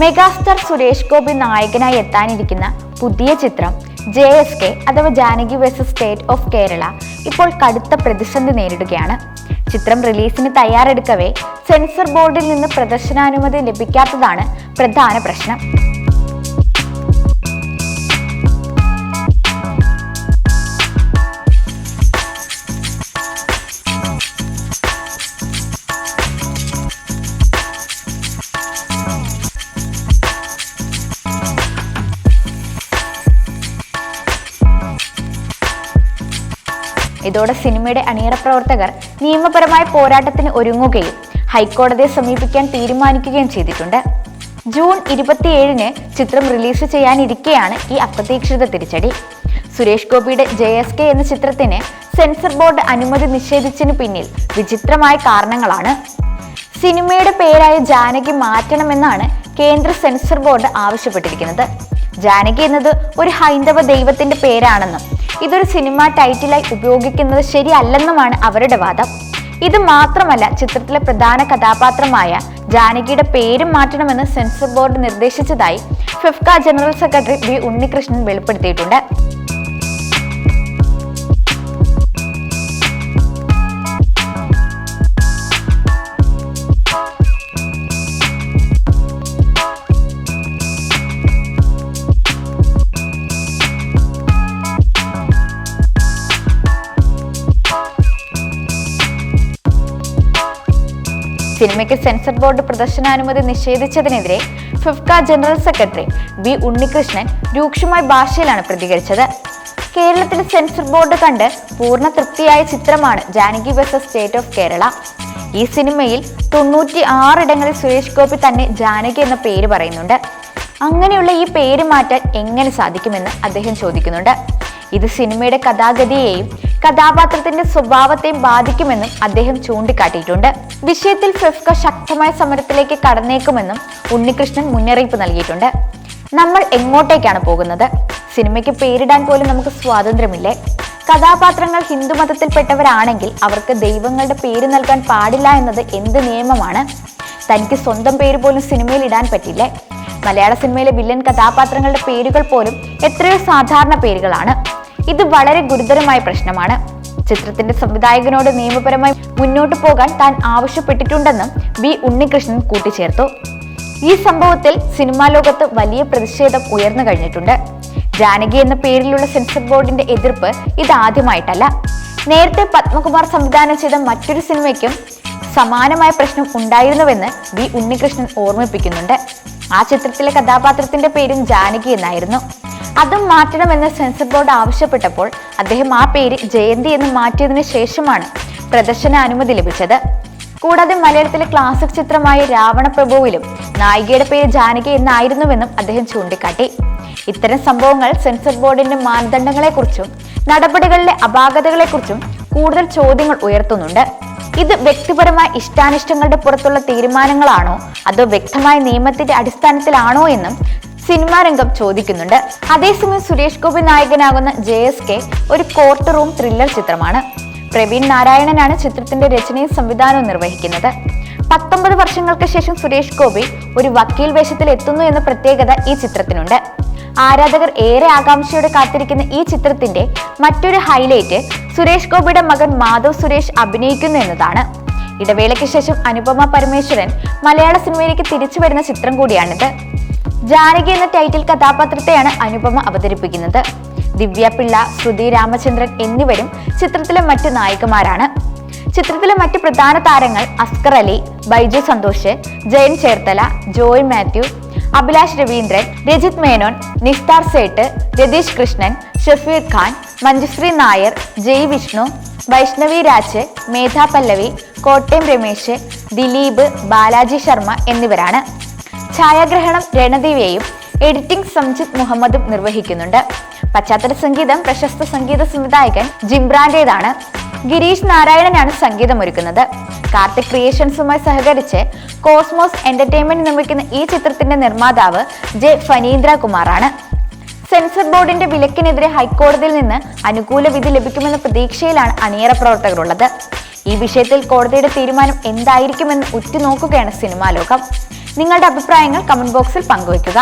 Megastar Suresh Gopi നായകനായി എത്താനിരിക്കുന്ന പുതിയ ചിത്രം ജെ എസ് കെ അഥവാ Janaki versus state of Kerala ഇപ്പോൾ കടുത്ത പ്രതിസന്ധി നേരിടുകയാണ്. ചിത്രം റിലീസിന് തയ്യാറെടുക്കവേ സെൻസർ ബോർഡിൽ നിന്ന് പ്രദർശനാനുമതി ലഭിക്കാത്തതാണ് പ്രധാന പ്രശ്നം. ഇതോടെ സിനിമയുടെ അണിയറ പ്രവർത്തകർ നിയമപരമായ പോരാട്ടത്തിന് ഒരുങ്ങുകയും ഹൈക്കോടതിയെ സമീപിക്കാൻ തീരുമാനിക്കുകയും ചെയ്തിട്ടുണ്ട്. ജൂൺ ഇരുപത്തിയേഴിന് ചിത്രം റിലീസ് ചെയ്യാനിരിക്കെയാണ് ഈ അപ്രതീക്ഷിത തിരിച്ചടി. സുരേഷ് ഗോപിയുടെ ജെ എസ് കെ എന്ന ചിത്രത്തിന് സെൻസർ ബോർഡ് അനുമതി നിഷേധിച്ചതിന് പിന്നിൽ വിചിത്രമായ കാരണങ്ങളാണ്. സിനിമയുടെ പേരായ ജാനകി മാറ്റണമെന്നാണ് കേന്ദ്ര സെൻസർ ബോർഡ് ആവശ്യപ്പെട്ടിരിക്കുന്നത്. ജാനകി എന്നത് ഒരു ഹൈന്ദവ ദൈവത്തിന്റെ പേരാണെന്നും ഇതൊരു സിനിമ ടൈറ്റിലായി ഉപയോഗിക്കുന്നത് ശരിയല്ലെന്നുമാണ് അവരുടെ വാദം. ഇത് മാത്രമല്ല ചിത്രത്തിലെ പ്രധാന കഥാപാത്രമായ ജാനകിയുടെ പേരും മാറ്റണമെന്ന് censor board നിർദ്ദേശിച്ചതായി FEFKA general secretary V Unnikrishnan വെളിപ്പെടുത്തിയിട്ടുണ്ട്. സിനിമയ്ക്ക് സെൻസർ ബോർഡ് പ്രദർശനാനുമതി നിഷേധിച്ചതിനെതിരെ FEFKA general secretary B Unnikrishnan രൂക്ഷമായ ഭാഷയിലാണ് പ്രതികരിച്ചത്. കേരളത്തിൽ സെൻസർ ബോർഡ് കണ്ട് പൂർണ തൃപ്തിയായ ചിത്രമാണ് Janaki versus state of Kerala ഈ സിനിമയിൽ തൊണ്ണൂറ്റി ആറിടങ്ങളിൽ സുരേഷ് ഗോപി തന്നെ ജാനകി എന്ന പേര് പറയുന്നുണ്ട്. അങ്ങനെയുള്ള ഈ പേര് മാറ്റാൻ എങ്ങനെ സാധിക്കുമെന്ന് അദ്ദേഹം ചോദിക്കുന്നുണ്ട്. ഇത് സിനിമയുടെ കഥാഗതിയെയും കഥാപാത്രത്തിന്റെ സ്വഭാവത്തെയും ബാധിക്കുമെന്നും അദ്ദേഹം ചൂണ്ടിക്കാട്ടിയിട്ടുണ്ട്. വിഷയത്തിൽ ഫെഫ്ക ശക്തമായ സമരത്തിലേക്ക് കടന്നേക്കുമെന്നും ഉണ്ണികൃഷ്ണൻ മുന്നറിയിപ്പ് നൽകിയിട്ടുണ്ട്. നമ്മൾ എങ്ങോട്ടേക്കാണ് പോകുന്നത്? സിനിമയ്ക്ക് പേരിടാൻ പോലും നമുക്ക് സ്വാതന്ത്ര്യമില്ലേ? കഥാപാത്രങ്ങൾ ഹിന്ദുമതത്തിൽപ്പെട്ടവരാണെങ്കിൽ അവർക്ക് ദൈവങ്ങളുടെ പേര് നൽകാൻ പാടില്ല എന്നത് എന്ത് നിയമമാണ്? തനിക്ക് സ്വന്തം പേര് പോലും സിനിമയിൽ ഇടാൻ പറ്റില്ലേ? മലയാള സിനിമയിലെ വില്ലൻ കഥാപാത്രങ്ങളുടെ പേരുകൾ പോലും എത്രയോ സാധാരണ പേരുകളാണ്. ഇത് വളരെ ഗുരുതരമായ പ്രശ്നമാണ്. ചിത്രത്തിന്റെ സംവിധായകനോട് നിയമപരമായി മുന്നോട്ടു പോകാൻ താൻ ആവശ്യപ്പെട്ടിട്ടുണ്ടെന്നും ബി ഉണ്ണികൃഷ്ണൻ കൂട്ടിച്ചേർത്തു. ഈ സംഭവത്തിൽ സിനിമാ ലോകത്ത് വലിയ പ്രതിഷേധം ഉയർന്നു കഴിഞ്ഞിട്ടുണ്ട്. ജാനകി എന്ന പേരിലുള്ള സെൻസർ ബോർഡിന്റെ എതിർപ്പ് ഇതാദ്യമായിട്ടല്ല. നേരത്തെ പത്മകുമാർ സംവിധാനം ചെയ്ത മറ്റൊരു സിനിമയ്ക്കും സമാനമായ പ്രശ്നം ഉണ്ടായിരുന്നുവെന്ന് വി ഉണ്ണികൃഷ്ണൻ ഓർമ്മിപ്പിക്കുന്നുണ്ട്. ആ ചിത്രത്തിലെ കഥാപാത്രത്തിന്റെ പേരും ജാനകി എന്നായിരുന്നു. അതും മാറ്റണമെന്ന് സെൻസർ ബോർഡ് ആവശ്യപ്പെട്ടപ്പോൾ അദ്ദേഹം ആ പേര് ജയന്തി എന്ന് മാറ്റിയതിനു ശേഷമാണ് പ്രദർശന അനുമതി ലഭിച്ചത്. കൂടാതെ മലയാളത്തിലെ ക്ലാസിക് ചിത്രമായ രാവണപ്രഭുവിലും നായികയുടെ പേര് ജാനകി എന്നായിരുന്നുവെന്നും അദ്ദേഹം ചൂണ്ടിക്കാട്ടി. ഇത്തരം സംഭവങ്ങൾ സെൻസർ ബോർഡിന്റെ മാനദണ്ഡങ്ങളെക്കുറിച്ചും നടപടികളിലെ അപാകതകളെക്കുറിച്ചും കൂടുതൽ ചോദ്യങ്ങൾ ഉയർത്തുന്നുണ്ട്. ഇത് വ്യക്തിപരമായ ഇഷ്ടാനിഷ്ടങ്ങളുടെ പുറത്തുള്ള തീരുമാനങ്ങളാണോ? അതോ വ്യക്തമായ നിയമത്തിന്റെ അടിസ്ഥാനത്തിലാണോ എന്നും സിനിമാ രംഗം ചോദിക്കുന്നുണ്ട്. അതേസമയം സുരേഷ് ഗോപി നായകനാകുന്ന ജെ എസ് കെ ഒരു കോർട്ട് റൂം ത്രില്ലർ ചിത്രമാണ്. പ്രവീൺ നാരായണനാണ് ചിത്രത്തിന്റെ രചനയും സംവിധാനവും നിർവഹിക്കുന്നത്. പത്തൊമ്പത് വർഷങ്ങൾക്ക് ശേഷം സുരേഷ് ഗോപി ഒരു വക്കീൽ വേഷത്തിൽ എത്തുന്നു എന്ന പ്രത്യേകത ഈ ചിത്രത്തിനുണ്ട്. ആരാധകർ ഏറെ ആകാംക്ഷയോടെ കാത്തിരിക്കുന്ന ഈ ചിത്രത്തിന്റെ മറ്റൊരു ഹൈലൈറ്റ് സുരേഷ് ഗോപിയുടെ മകൻ മാധവ് സുരേഷ് അഭിനയിക്കുന്നു എന്നതാണ്. ഇടവേളയ്ക്ക് ശേഷം അനുപമ പരമേശ്വരൻ മലയാള സിനിമയിലേക്ക് തിരിച്ചു വരുന്ന ചിത്രം കൂടിയാണിത്. ജാനകി എന്ന ടൈറ്റിൽ കഥാപാത്രത്തെയാണ് അനുപമ അവതരിപ്പിക്കുന്നത്. ദിവ്യ പിള്ള ശ്രുതി രാമചന്ദ്രൻ എന്നിവരും ചിത്രത്തിലെ മറ്റ് നായികമാരാണ്. ചിത്രത്തിലെ മറ്റ് പ്രധാന താരങ്ങൾ അസ്കർ അലി ബൈജു സന്തോഷ് ജയൻ ചേർത്തല ജോയ് മാത്യു അഭിലാഷ് രവീന്ദ്രൻ രജിത് മേനോൻ നിസ്താർ സേട്ട് രതീഷ് കൃഷ്ണൻ ഷഫീർ ഖാൻ മഞ്ജുശ്രീ നായർ ജയ് വിഷ്ണു വൈഷ്ണവി രാജ് മേധാ പല്ലവി കോട്ടയം രമേശ് ദിലീപ് ബാലാജി ശർമ്മ എന്നിവരാണ്. ഛായാഗ്രഹണം രണദേവിയെയും എഡിറ്റിംഗ് സംജിത് മുഹമ്മദും നിർവഹിക്കുന്നുണ്ട്. പശ്ചാത്തല സംഗീതം പ്രശസ്ത സംഗീത സംവിധായകൻ ജിംബ്രാന്റേതാണ് ഗിരീഷ് നാരായണനാണ് സംഗീതമൊരുക്കുന്നത്. കാർത്തിക് ക്രിയേഷൻസുമായി സഹകരിച്ച് കോസ്മോസ് എന്റർടൈൻമെന്റ് നിർമ്മിക്കുന്ന ഈ ചിത്രത്തിന്റെ നിർമ്മാതാവ് ജെ ഫനീന്ദ്ര കുമാറാണ്. സെൻസർ ബോർഡിന്റെ വിലക്കിനെതിരെ ഹൈക്കോടതിയിൽ നിന്ന് അനുകൂല വിധി ലഭിക്കുമെന്ന പ്രതീക്ഷയിലാണ് അണിയറ പ്രവർത്തകരുള്ളത്. ഈ വിഷയത്തിൽ കോടതിയുടെ തീരുമാനം എന്തായിരിക്കുമെന്ന് ഉറ്റുനോക്കുകയാണ് സിനിമാ ലോകം. നിങ്ങളുടെ അഭിപ്രായങ്ങൾ കമന്റ് ബോക്സിൽ പങ്കുവയ്ക്കുക.